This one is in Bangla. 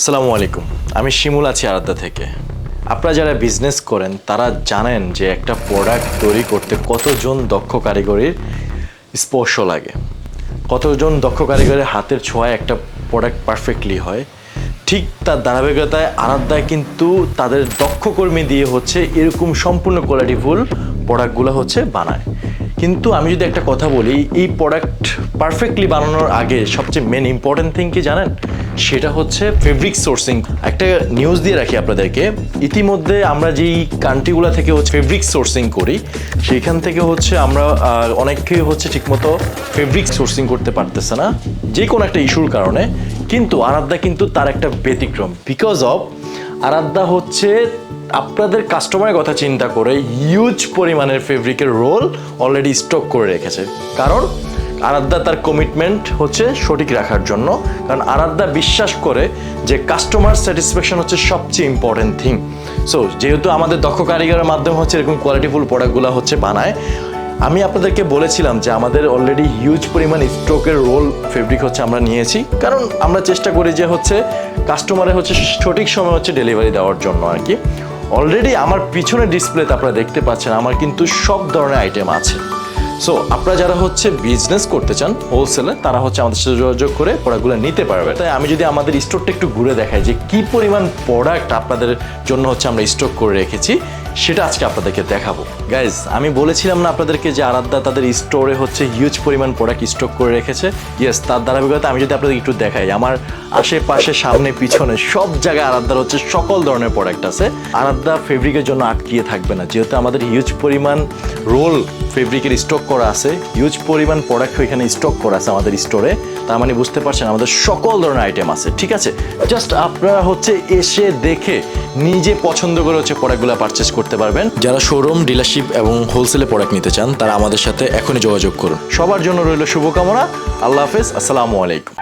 আসসালামু আলাইকুম। আমি শিমুল আছি আরাদ্দা থেকে। আপনারা যারা বিজনেস করেন, তারা জানেন যে একটা প্রোডাক্ট তৈরি করতে কতজন দক্ষ কারিগরির স্পর্শ লাগে। কতজন দক্ষ কারিগরের হাতের ছোঁয়ায় একটা প্রোডাক্ট পারফেক্টলি হয়। ঠিক তার ধারাবাহিকতায় আরাধ্যায় কিন্তু তাদের দক্ষ কর্মী দিয়ে হচ্ছে এরকম সম্পূর্ণ কোয়ালিটিফুল প্রোডাক্টগুলো হচ্ছে বানায়। কিন্তু আমি যদি একটা কথা বলি এই প্রোডাক্ট পারফেক্টলি বানানোর আগে সবচেয়ে মেন ইম্পর্টেন্ট থিং কি জানেন? সেটা হচ্ছে ফেব্রিক সোর্সিং একটা নিউজ দিয়ে রাখি আপনাদেরকে। ইতিমধ্যে আমরা যেই কান্ট্রিগুলো থেকে হচ্ছে ফেব্রিক সোর্সিং করি সেইখান থেকে হচ্ছে আমরা আহ, অনেকেই হচ্ছে ঠিকমতো ফেব্রিক সোর্সিং করতে পারতেছে না যে কোনো একটা ইস্যুর কারণে। কিন্তু আরাধ্যা কিন্তু তার একটা ব্যতিক্রম। বিকজ অফ আরাধ্যা হচ্ছে আপনাদের কাস্টমারের কথা চিন্তা করে হিউজ পরিমাণের ফেব্রিকের রোল অলরেডি স্টক করে রেখেছে। কারণ আরাধ্যা তার কমিটমেন্ট হচ্ছে সঠিক রাখার জন্য। কারণ আরাধ্যা বিশ্বাস করে যে কাস্টমার স্যাটিসফ্যাকশন হচ্ছে সবচেয়ে ইম্পর্টেন্ট থিং সো যেহেতু আমাদের দক্ষ কারিগরের মাধ্যমে হচ্ছে এরকম কোয়ালিটিফুল প্রোডাক্টগুলো হচ্ছে বানায় আমি আপনাদেরকে বলেছিলাম যে আমাদের অলরেডি হিউজ পরিমাণ স্ট্রোকের রোল ফেব্রিক হচ্ছে আমরা নিয়েছি। কারণ আমরা চেষ্টা করি যে হচ্ছে কাস্টমারের হচ্ছে সঠিক সময় হচ্ছে ডেলিভারি দেওয়ার জন্য আর কি। অলরেডি আমার পিছনে ডিসপ্লেতে আপনারা দেখতে পাচ্ছেন, আমার কিন্তু সব ধরনের আইটেম আছে। সো আপনারা যারা হচ্ছে বিজনেস করতে চান হোলসেলে তারা হচ্ছে আমাদের সাথে যোগাযোগ করে প্রোডাক্টগুলো নিতে পারবে। তাই আমি যদি আমাদের স্টোরটা একটু ঘুরে দেখাই যে কি পরিমাণ প্রোডাক্ট আপনাদের জন্য হচ্ছে আমরা স্টক করে রেখেছি, সেটা আজকে আপনাদেরকে দেখাবো। গাইজ আমি বলেছিলাম না আপনাদেরকে যে আরাধ্যা তাদের স্টোরে হচ্ছে হিউজ পরিমাণ প্রোডাক্ট স্টক করে রেখেছে? ইয়েস তার দ্বারা ধারাবাহিকতা আমি যদি আপনাদের একটু দেখাই, আমার আশেপাশে, সামনে, পিছনে সব জায়গায় আরাধ্যার হচ্ছে সকল ধরনের প্রোডাক্ট আছে। আরাধ্যা ফেব্রিকের জন্য আটকিয়ে থাকবে না, যেহেতু আমাদের হিউজ পরিমাণ রোল ফেব্রিকের স্টক করা আছে। হিউজ পরিমাণ প্রোডাক্ট এখানে স্টক করা আছে আমাদের স্টোরে তার মানে বুঝতে পারছেন, আমাদের সকল ধরনের আইটেম আছে, ঠিক আছে? জাস্ট আপনারা হচ্ছে এসে দেখে নিজে পছন্দ করে হচ্ছে প্রোডাক্টগুলো পারচেস করতে পারবেন। যারা শোরুম ডিলারশিপ এবং হোলসেলে প্রোডাক্ট নিতে চান, তারা আমাদের সাথে এখনই যোগাযোগ করুন। সবার জন্য রইল শুভকামনা। আল্লাহ হাফেজ, আসসালামু আলাইকুম।